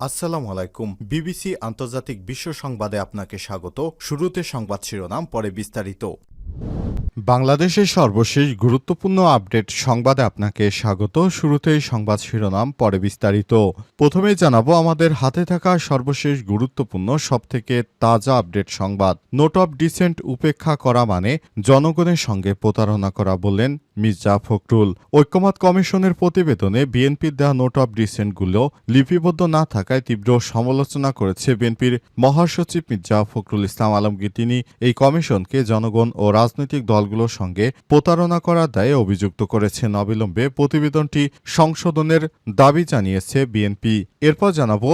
আসসালামু আলাইকুম। বিবিসি আন্তর্জাতিক বিশ্ব সংবাদে আপনাকে স্বাগত। শুরুতে সংবাদ শিরোনাম, পরে বিস্তারিত। বাংলাদেশের সর্বশেষ গুরুত্বপূর্ণ আপডেট সংবাদে আপনাকে স্বাগত। শুরুতেই সংবাদ শিরোনাম, পরে বিস্তারিত। প্রথমে জানাব, আমাদের হাতে থাকা সর্বশেষ গুরুত্বপূর্ণ, সবথেকে তাজা আপডেট সংবাদ। নোট অফ ডিসেন্ট উপেক্ষা করা মানে জনগণের সঙ্গে প্রতারণা করা বললেন মির্জা ফখরুল। ঐক্যমত কমিশনের প্রতিবেদনে বিএনপির দেওয়া নোট অব ডিসেন্টগুলো লিপিবদ্ধ না থাকায় তীব্র সমালোচনা করেছে বিএনপির মহাসচিব মির্জা ফখরুল ইসলাম আলমগীর। তিনি এই কমিশনকে জনগণ ও রাজনৈতিক দলগুলোর সঙ্গে প্রতারণা করার দায়ে অভিযুক্ত করেছেন। অবিলম্বে প্রতিবেদনটি সংশোধনের দাবি জানিয়েছে বিএনপি। এরপর জানাব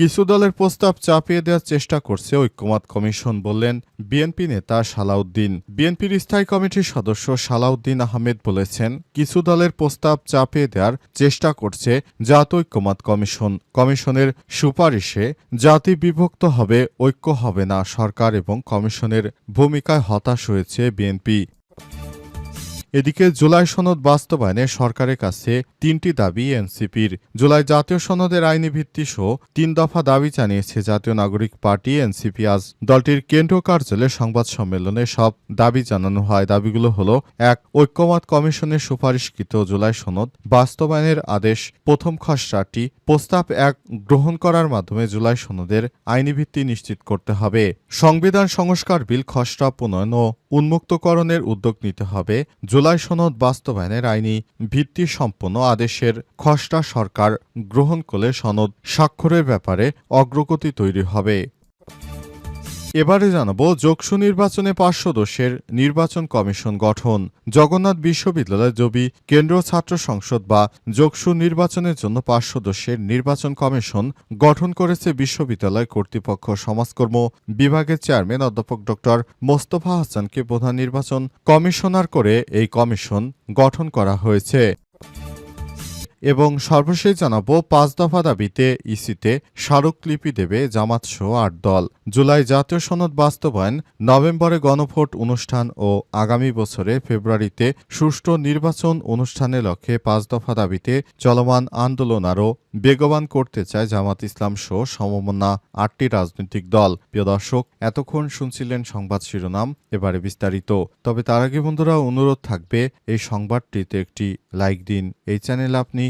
কিছু দলের প্রস্তাব চাপিয়ে দেওয়ার চেষ্টা করছে ঐক্যমত কমিশন বললেন বিএনপি নেতা সালাউদ্দিন। বিএনপির স্থায়ী কমিটির সদস্য সালাউদ্দিন আহমেদ বলেছেন, কিছু দলের প্রস্তাব চাপিয়ে দেওয়ার চেষ্টা করছে জাত ঐক্যমত কমিশন। কমিশনের সুপারিশে জাতি বিভক্ত হবে, ঐক্য হবে না, সরকার এবং কমিশনের ভূমিকায় হতাশ হয়েছে বিএনপি। এদিকে জুলাই সনদ বাস্তবায়নে সরকারের কাছে তিনটি দাবি এনসিপির। জুলাই জাতীয় সনদের আইনি ভিত্তি সহ তিন দফা দাবি জানিয়েছে জাতীয় নাগরিক পার্টি এনসিপি। আজ দলটির কেন্দ্রীয় কার্যালয়ে সংবাদ সম্মেলনে সব দাবি জানানো হয়। দাবিগুলো হল, এক, ঐক্যমত কমিশনের সুপারিশকৃত জুলাই সনদ বাস্তবায়নের আদেশ, প্রথম খসড়াটি, প্রস্তাব এক, গ্রহণ করার মাধ্যমে জুলাই সনদের আইনি ভিত্তি নিশ্চিত করতে হবে। সংবিধান সংস্কার বিল খসড়া প্রণয়ন ও উন্মুক্তকরণের উদ্যোগ নিতে হবে। জুলাই সনদ বাস্তবায়নের আইনি ভিত্তি সম্পন্ন আদেশের খসড়া সরকার গ্রহণ করলে সনদ স্বাক্ষরের ব্যাপারে অগ্রগতি তৈরি হবে। এবারে জানাব যোগসু নির্বাচনে পাঁচ সদস্যের নির্বাচন কমিশন গঠন। জগন্নাথ বিশ্ববিদ্যালয় জবি কেন্দ্রীয় ছাত্র সংসদ বা যোগসু নির্বাচনের জন্য পাঁচ সদস্যের নির্বাচন কমিশন গঠন করেছে বিশ্ববিদ্যালয় কর্তৃপক্ষ সমাজকর্ম বিভাগের চেয়ারম্যান অধ্যাপক ড মোস্তফা হাসানকে প্রধান নির্বাচন কমিশনার করে এই কমিশন গঠন করা হয়েছে। এবং সর্বশেষ জানাব পাঁচ দফা দাবিতে ইসিতে স্মারকলিপি দেবে জামাত সহ আট দল। জুলাই জাতীয় সনদ বাস্তবায়ন, নভেম্বরে গণভোট অনুষ্ঠান ও আগামী বছরে ফেব্রুয়ারিতে সুষ্ঠু নির্বাচন অনুষ্ঠানের লক্ষ্যে পাঁচ দফা দাবিতে চলমান আন্দোলন আরও বেগবান করতে চায় জামাত ইসলাম সহ সমমনা আটটি রাজনৈতিক দল। প্রিয় দর্শক, এতক্ষণ শুনছিলেন সংবাদ শিরোনাম, এবারে বিস্তারিত। তবে তার আগে বন্ধুরা, অনুরোধ থাকবে, এই সংবাদটিতে একটি লাইক দিন। এই চ্যানেল আপনি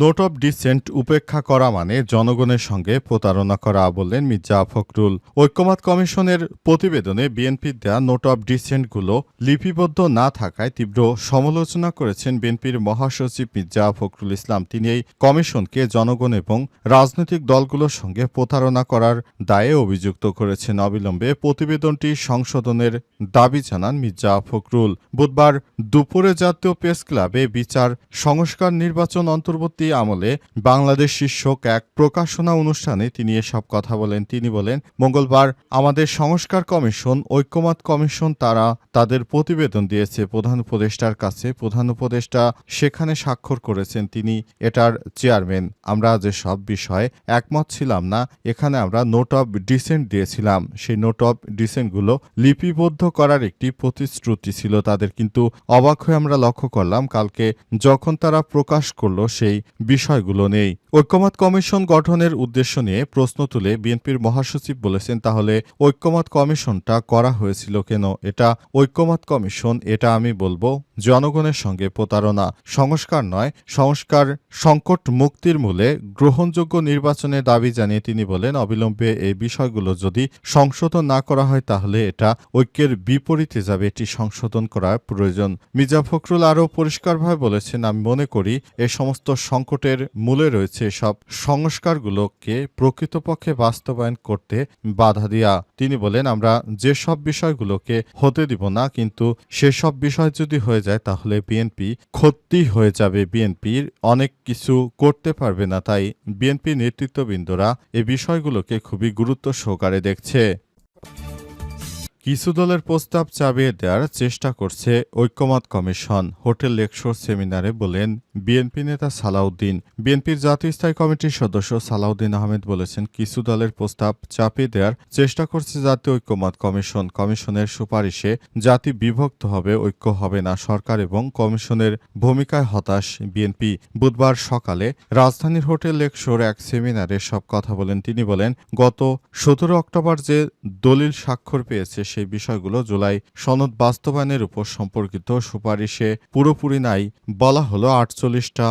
নোট অব ডিসেন্ট উপেক্ষা করা মানে জনগণের সঙ্গে প্রতারণা করা বললেন মির্জা ফখরুল। ঐক্যমত কমিশনের প্রতিবেদনে বিএনপির দেয়া নোট অব ডিসেন্টগুলো লিপিবদ্ধ না থাকায় তীব্র সমালোচনা করেছেন বিএনপির মহাসচিব মির্জা ফখরুল ইসলাম। তিনি এই কমিশনকে জনগণ এবং রাজনৈতিক দলগুলোর সঙ্গে প্রতারণা করার দায়ে অভিযুক্ত করেছেন। অবিলম্বে প্রতিবেদনটি সংশোধনের দাবি জানান মির্জা ফখরুল। বুধবার দুপুরে জাতীয় প্রেস ক্লাবে বিচার সংস্কার নির্বাচন অন্তর্বর্তী আমলে বাংলাদেশ শীর্ষক এক প্রকাশনা অনুষ্ঠানে তিনি এসব কথা বলেন। তিনি বলেন, মঙ্গলবার আমাদের সংস্কার কমিশন, ঐক্যমত কমিশন, তারা তাদের প্রতিবেদন দিয়েছে। প্রধান উপদেষ্টার কাছে প্রধান উপদেষ্টা সেখানে স্বাক্ষর করেছেন। তিনি এটার চেয়ারম্যান। আমরা যে সব বিষয়ে একমত ছিলাম না, এখানে আমরা নোট অব ডিসেন্ট দিয়েছিলাম। সেই নোট অব ডিসেন্টগুলো লিপিবদ্ধ করার একটি প্রতিশ্রুতি ছিল তাদের। কিন্তু অবাক হয়ে আমরা লক্ষ্য করলাম, কালকে যখন তারা প্রকাশ করল, সেই বিষয়গুলো নেই। ঐক্যমত কমিশন গঠনের উদ্দেশ্য নিয়ে প্রশ্ন তুলে বিএনপির মহাসচিব বলেছেন, তাহলে ঐক্যমত কমিশনটা করা হয়েছিল কেন? এটা ঐক্যমত কমিশন, এটা আমি বলব জনগণের সঙ্গে প্রতারণা। সংস্কার নয়, সংস্কার সংকট মুক্তির মূলে গ্রহণযোগ্য নির্বাচনের দাবি জানিয়ে তিনি বলেন, অবিলম্বে এই বিষয়গুলো যদি সংশোধন না করা হয়, তাহলে এটা ঐক্যের বিপরীতে যাবে, এটি সংশোধন করার প্রয়োজন। মির্জা ফখরুল আরও পরিষ্কারভাবে বলেছেন, আমি মনে করি এ সমস্ত সংকটের মূলে রয়েছে সব সংস্কারগুলোকে প্রকৃতপক্ষে বাস্তবায়ন করতে বাধা দেওয়া তিনি বলেন, আমরা যেসব বিষয়গুলোকে হতে দিব না, কিন্তু সেসব বিষয় যদি হয়ে যায়, তাহলে বিএনপি ক্ষতি হয়ে যাবে। বিএনপির অনেক কিছু করতে পারবে না, তাই বিএনপি নেতৃত্ববৃন্দরা এ বিষয়গুলোকে খুবই গুরুত্ব সহকারে দেখছে। কিছু দলের প্রস্তাব চাবিয়ে দেওয়ার চেষ্টা করছে ঐক্যমত কমিশন। হোটেল লেকশোর সেমিনারে বলেন বিএনপি নেতা সালাউদ্দিন। বিএনপির জাতীয় স্থায়ী কমিটির সদস্য সালাউদ্দিন আহমেদ বলেছেন, কিছু দলের প্রস্তাব চাপিয়ে দেওয়ার চেষ্টা করছে জাতীয় ঐক্যমত কমিশন। কমিশনের সুপারিশে জাতি বিভক্ত হবে, ঐক্য হবে না সরকার এবং কমিশনের ভূমিকায় হতাশ বিএনপি। বুধবার সকালে রাজধানীর হোটেল লেকশোর এক সেমিনারে সব কথা বলেন। তিনি বলেন, গত সতেরো অক্টোবর যে দলিল স্বাক্ষর পেয়েছে সেই বিষয়গুলো জুলাই সনদ বাস্তবায়নের উপর সম্পর্কিত সুপারিশে পুরোপুরি নাই বলা হলো আটচল্লিশটা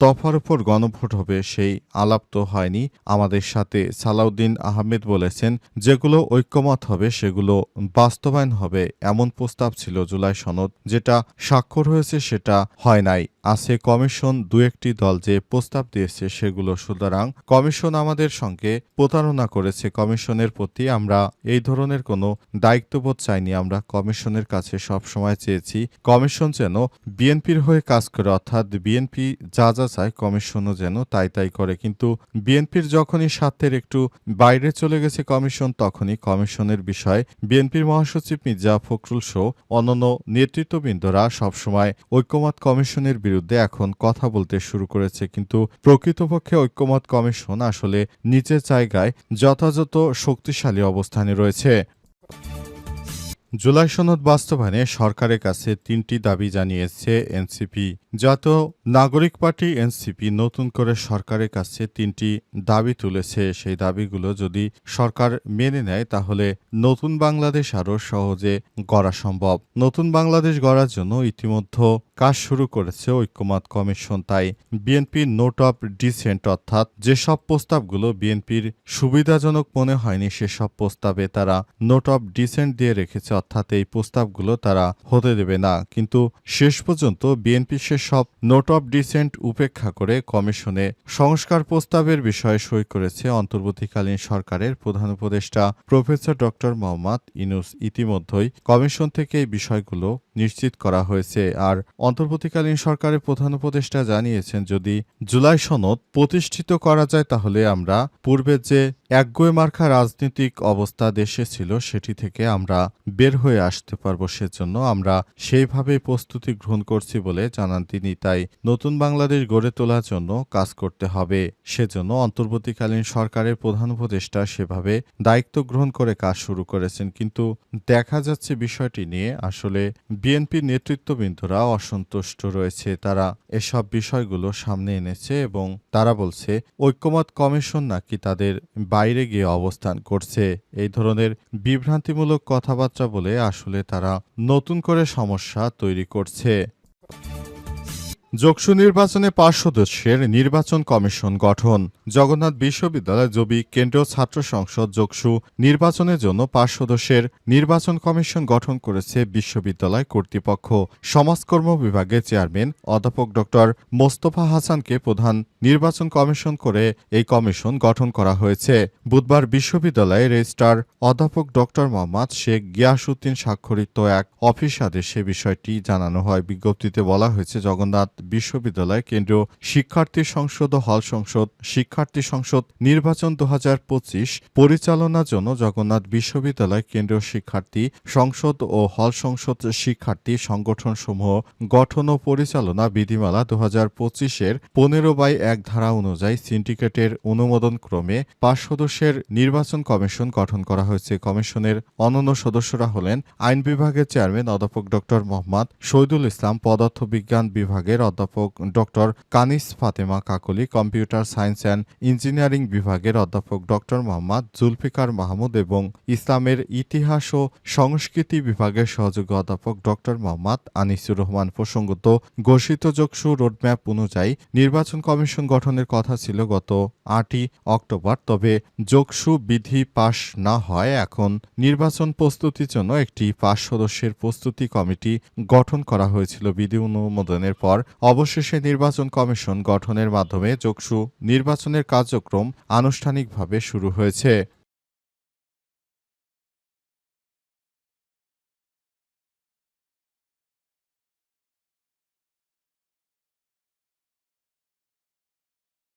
দফার উপর গণভোট হবে সেই আলাপ তো হয়নি। আমাদের সাথে সালাউদ্দিন আহমেদ বলেছেন, যেগুলো ঐক্যমত হবে সেগুলো বাস্তবায়ন হবে এমন প্রস্তাব ছিল জুলাই সনদ। যেটা স্বাক্ষর হয়েছে সেটা হয় নাই। আছে কমিশন দু একটি দল যে প্রস্তাব দিয়েছে সেগুলো। সুতরাং কমিশন আমাদের সঙ্গে প্রতারণা করেছে। কমিশনের প্রতি আমরা এই ধরনের কোনো দায়িত্ববোধ চাইনি। আমরা কমিশনের কাছে সব সময় চেয়েছি, কমিশন যেন বিএনপির হয়ে কাজ করে, অর্থাৎ বিএনপি যা যা চায় কমিশনও যেন তাই তাই করে। কিন্তু বিএনপির যখনই স্বার্থের একটু বাইরে চলে গেছে কমিশন, তখনই কমিশনের বিষয় বিএনপির মহাসচিব মির্জা ফখরুল সহ অন্যান্য নেতৃত্ববৃন্দরা সবসময় ঐক্যমত কমিশনের বিরুদ্ধে এখন কথা বলতে শুরু করেছে। কিন্তু প্রকৃতপক্ষে ঐক্যমত কমিশন আসলে নিচের জায়গায় যথাযথ শক্তিশালী অবস্থানে রয়েছে। জুলাই সনদ বাস্তবায়নে সরকারের কাছে তিনটি দাবি জানিয়েছে এনসিপি। জাতীয় নাগরিক পার্টি এনসিপি নতুন করে সরকারের কাছে তিনটি দাবি তুলেছে। সেই দাবিগুলো যদি সরকার মেনে নেয়, তাহলে নতুন বাংলাদেশ আরও সহজে গড়া সম্ভব। নতুন বাংলাদেশ গড়ার জন্য ইতিমধ্যে কাজ শুরু করেছে ঐক্যমত কমিশন। তাই বিএনপির নোট অফ ডিসেন্ট অর্থাৎ যেসব প্রস্তাবগুলো বিএনপির সুবিধাজনক মনে হয়নি, সেসব প্রস্তাবে তারা নোট অফ ডিসেন্ট দিয়ে রেখেছে। অর্থাৎ এই প্রস্তাবগুলো তারা হতে দেবে না। কিন্তু শেষ পর্যন্ত বিএনপি সেসব নোট অফ ডিসেন্ট উপেক্ষা করে কমিশনে সংস্কার প্রস্তাবের বিষয়ে সই করেছে অন্তর্বর্তীকালীন সরকারের প্রধান উপদেষ্টা প্রফেসর ডক্টর মোহাম্মদ ইনুস ইতিমধ্যেই কমিশন থেকে এই বিষয়গুলো নিশ্চিত করা হয়েছে। আর অন্তর্বর্তীকালীন সরকারের প্রধান উপদেষ্টা জানিয়েছেন, যদি জুলাই সনদ প্রতিষ্ঠিত করা যায়, তাহলে আমরা পূর্বে যে একগুয়ে মার্কা রাজনৈতিক অবস্থা দেশে ছিল, সেটি থেকে আমরা বের হয়ে আসতে পারব। সেজন্য আমরা সেইভাবে প্রস্তুতি গ্রহণ করছি বলে জানান তিনি। তাই নতুন বাংলাদেশ গড়ে তোলার জন্য কাজ করতে হবে। সেজন্য অন্তর্বর্তীকালীন সরকারের প্রধান উপদেষ্টা সেভাবে দায়িত্ব গ্রহণ করে কাজ শুরু করেছেন। কিন্তু দেখা যাচ্ছে বিষয়টি নিয়ে আসলে বিএনপির নেতৃত্ববৃন্দরা অসন্তুষ্ট রয়েছে। তারা এসব বিষয়গুলো সামনে এনেছে এবং তারা বলছে, ঐক্যমত কমিশন নাকি তাদের বাইরে গিয়ে অবস্থান করছে। এই ধরনের বিভ্রান্তিমূলক কথাবার্তা বলে আসলে তারা নতুন করে সমস্যা তৈরি করছে। যোগসু নির্বাচনে পাঁচ সদস্যের নির্বাচন কমিশন গঠন। জগন্নাথ বিশ্ববিদ্যালয় জবি কেন্দ্রীয় ছাত্র সংসদ যোগসু নির্বাচনের জন্য পাঁচ সদস্যের নির্বাচন কমিশন গঠন করেছে বিশ্ববিদ্যালয় কর্তৃপক্ষ। সমাজকর্ম বিভাগের চেয়ারম্যান অধ্যাপক ড মোস্তফা হাসানকে প্রধান নির্বাচন কমিশন করে এই কমিশন গঠন করা হয়েছে। বুধবার বিশ্ববিদ্যালয়ের রেজিস্ট্রার অধ্যাপক ড মোহাম্মদ শেখ গিয়াসউদ্দিন স্বাক্ষরিত এক অফিস আদেশে বিষয়টি জানানো হয়। বিজ্ঞপ্তিতে বলা হয়েছে, জগন্নাথ বিশ্ববিদ্যালয় কেন্দ্রীয় শিক্ষার্থী সংসদ হল সংসদ শিক্ষার্থী সংসদ নির্বাচন দু হাজার পঁচিশ পরিচালনার জন্য জগন্নাথ বিশ্ববিদ্যালয় কেন্দ্রীয় শিক্ষার্থী সংসদ ও হল সংসদ শিক্ষার্থী সংগঠন সমূহ গঠন ও পরিচালনা বিধিমালা দু হাজার পঁচিশের পনেরো বাই এক ধারা অনুযায়ী সিন্ডিকেটের অনুমোদন ক্রমে পাঁচ সদস্যের নির্বাচন কমিশন গঠন করা হয়েছে। কমিশনের অনন্য সদস্যরা হলেন আইন বিভাগের চেয়ারম্যান অধ্যাপক ড মোহাম্মদ শহীদুল ইসলাম, পদার্থবিজ্ঞান বিভাগের অধ্যাপক ড Kanis Fatema Kakoli, computer science and engineering বিভাগের অধ্যাপক ড মোহাম্মদ জুলফিকার মাহমুদ এবং ইসলামের ইতিহাস ও সংস্কৃতি বিভাগের সহযোগী অধ্যাপক ড মোহাম্মদ আনিসুর রহমান প্রসঙ্গত, ঘোষিত যোগসু রোডম্যাপ অনুযায়ী নির্বাচন কমিশন গঠনের কথা ছিল গত আটই অক্টোবর। তবে যোগসু বিধি পাশ না হয় এখন নির্বাচন প্রস্তুতির জন্য একটি পাঁচ সদস্যের প্রস্তুতি কমিটি গঠন করা হয়েছিল। বিধি অনুমোদনের পর অবশেষে নির্বাচন কমিশন গঠনের মাধ্যমে যোগসু নির্বাচনের কার্যক্রম আনুষ্ঠানিকভাবে শুরু হয়েছে।